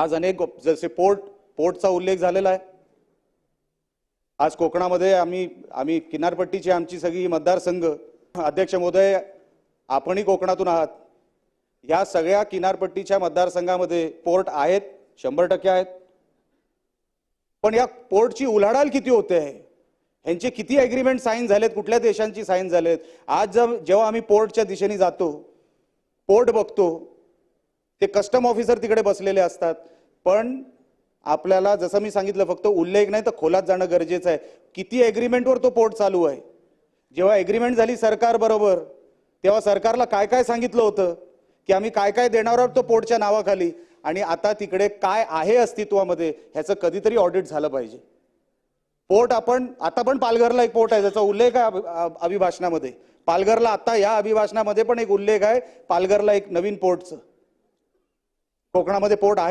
आज अनेक जसे पोर्ट पोर्टचा उल्लेख झालेला आहे. आज कोकणामध्ये आम्ही आम्ही किनारपट्टीची आमची सगळी मतदारसंघ अध्यक्ष महोदय आपणही कोकणातून आहात. या सगळ्या किनारपट्टीच्या मतदारसंघामध्ये पोर्ट आहेत शंभर टक्के आहेत. पण या पोर्टची उलाढाल किती होते? आहे ह्यांचे किती ॲग्रीमेंट साईन झालेत? कुठल्या देशांची साईन झालेत? आज जर जेव्हा आम्ही पोर्टच्या दिशेने जातो पोर्ट बघतो ते कस्टम ऑफिसर तिकडे बसलेले असतात. पण आपल्याला जसं मी सांगितलं फक्त उल्लेख नाही तर खोलात जाणं गरजेचं आहे. किती ॲग्रीमेंटवर तो पोर्ट चालू आहे? जेव्हा ॲग्रीमेंट झाली सरकारबरोबर तेव्हा सरकारला काय काय सांगितलं होतं? की आम्ही काय काय देणार आहोत तो पोर्टच्या नावाखाली? आणि आता तिकडे काय आहे अस्तित्वामध्ये ह्याचं कधीतरी ऑडिट झालं पाहिजे. पोर्ट आपण आता पण पालघरला एक पोर्ट आहे ज्याचा उल्लेख आहे अभिभाषणामध्ये. पालघरला आता या अभिभाषणामध्ये पण एक उल्लेख आहे पालघरला एक नवीन पोर्टचं कोकणामध्ये पोर्ट आहे.